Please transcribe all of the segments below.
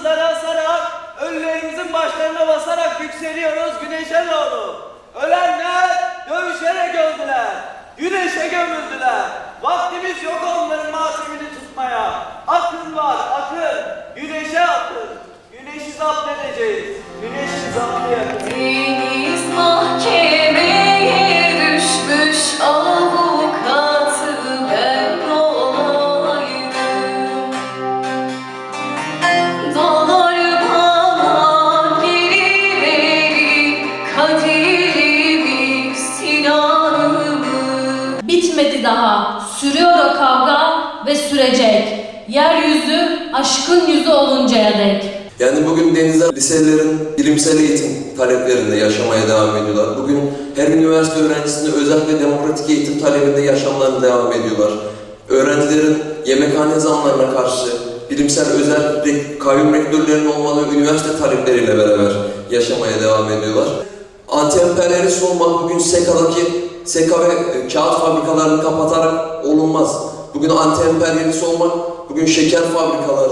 yıldızlara asarak, ölülerimizin başlarına basarak yükseliyoruz güneşe doğru. Ölenler dövüşerek öldüler, güneşe gömüldüler. Vaktimiz yok onların matemini tutmaya. Akın var, akın, güneşe akın. Aşkın yüzü oluncaya dek. Yani bugün denizler liselerin bilimsel eğitim taleplerinde yaşamaya devam ediyorlar. Bugün her üniversite öğrencisinde özel ve demokratik eğitim talebinde yaşamlarına devam ediyorlar. Öğrencilerin yemekhane zamlarına karşı bilimsel özel kayyum rektörlerinin olmadığı üniversite talepleriyle beraber yaşamaya devam ediyorlar. Anti-emperyalist olmak bugün SEKA'daki SEKA ve e, kağıt fabrikalarını kapatarak olunmaz. Bugün anti-emperyalist olmak, bugün şeker fabrikalarını,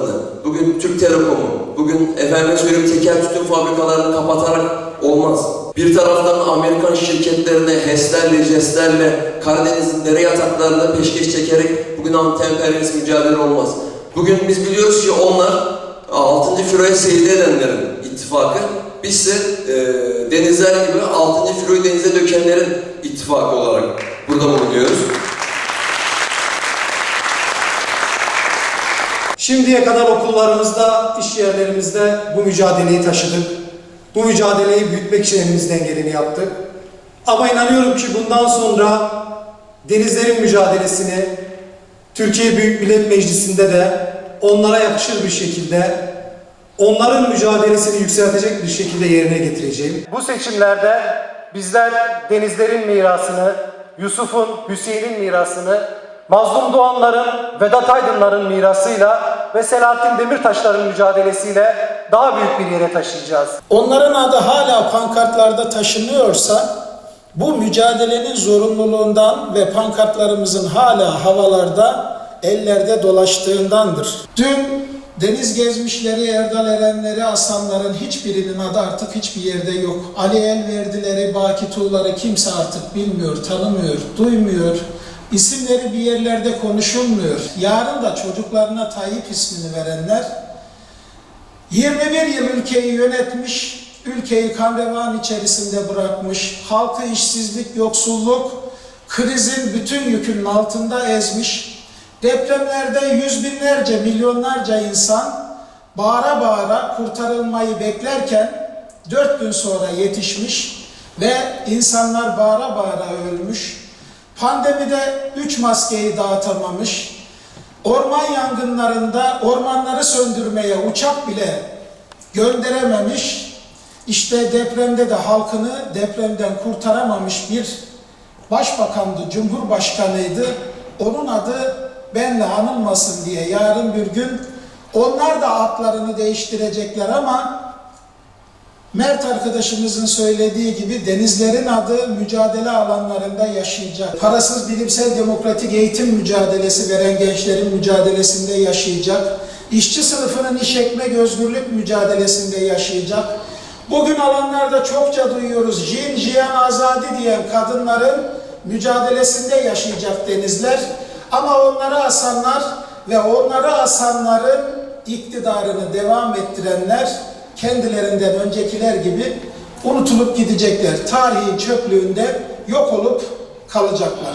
bugün Türk Telekom'u, bugün efendim söyleyeyim tekel tütün fabrikalarını kapatarak olmaz. Bir taraftan Amerikan şirketlerine HES'lerle, JES'lerle Karadeniz'in dere yataklarında peşkeş çekerek bugün anti-emperyalist mücadele olmaz. Bugün biz biliyoruz ki onlar 6. filoya secde edenlerin ittifakı, biz ise e, denizler gibi 6. filoyu denize dökenlerin ittifakı olarak burada bulunuyoruz. Şimdiye kadar okullarımızda, iş yerlerimizde bu mücadeleyi taşıdık. Bu mücadeleyi büyütmek için elimizden geleni yaptık. Ama inanıyorum ki bundan sonra denizlerin mücadelesini Türkiye Büyük Millet Meclisi'nde de onlara yakışır bir şekilde onların mücadelesini yükseltecek bir şekilde yerine getireceğim. Bu seçimlerde bizler denizlerin mirasını, Yusuf'un, Hüseyin'in mirasını, Mazlum Doğanların, Vedat Aydınların mirasıyla ve Selahattin Demirtaşların mücadelesiyle daha büyük bir yere taşıyacağız. Onların adı hala pankartlarda taşınıyorsa bu mücadelenin zorunluluğundan ve pankartlarımızın hala havalarda, ellerde dolaştığındandır. Dün deniz gezmişleri, Erdal Erenleri, Aslanların hiçbirinin adı artık hiçbir yerde yok. Ali Elverdileri, Baki Tuğları kimse artık bilmiyor, tanımıyor, duymuyor. İsimleri bir yerlerde konuşulmuyor. Yarın da çocuklarına Tayyip ismini verenler 21 yıl ülkeyi yönetmiş, ülkeyi kan revan içerisinde bırakmış, halkı işsizlik, yoksulluk, krizin bütün yükünün altında ezmiş, depremlerde yüz binlerce, milyonlarca insan bağıra bağıra kurtarılmayı beklerken dört gün sonra yetişmiş ve insanlar bağıra bağıra ölmüş. Pandemide üç maskeyi dağıtamamış, Orman yangınlarında ormanları söndürmeye uçak bile gönderememiş, işte depremde de halkını depremden kurtaramamış bir başbakandı, cumhurbaşkanıydı. Onun adı benle anılmasın diye yarın bir gün onlar da adlarını değiştirecekler ama Mert arkadaşımızın söylediği gibi denizlerin adı mücadele alanlarında yaşayacak. Parasız bilimsel demokratik eğitim mücadelesi veren gençlerin mücadelesinde yaşayacak. İşçi sınıfının iş ekmek özgürlük mücadelesinde yaşayacak. Bugün alanlarda çokça duyuyoruz Jin, Jiyan, Azadi diyen kadınların mücadelesinde yaşayacak denizler. Ama onları asanlar ve onları asanların iktidarını devam ettirenler kendilerinden öncekiler gibi unutulup gidecekler. Tarihin çöplüğünde yok olup kalacaklar.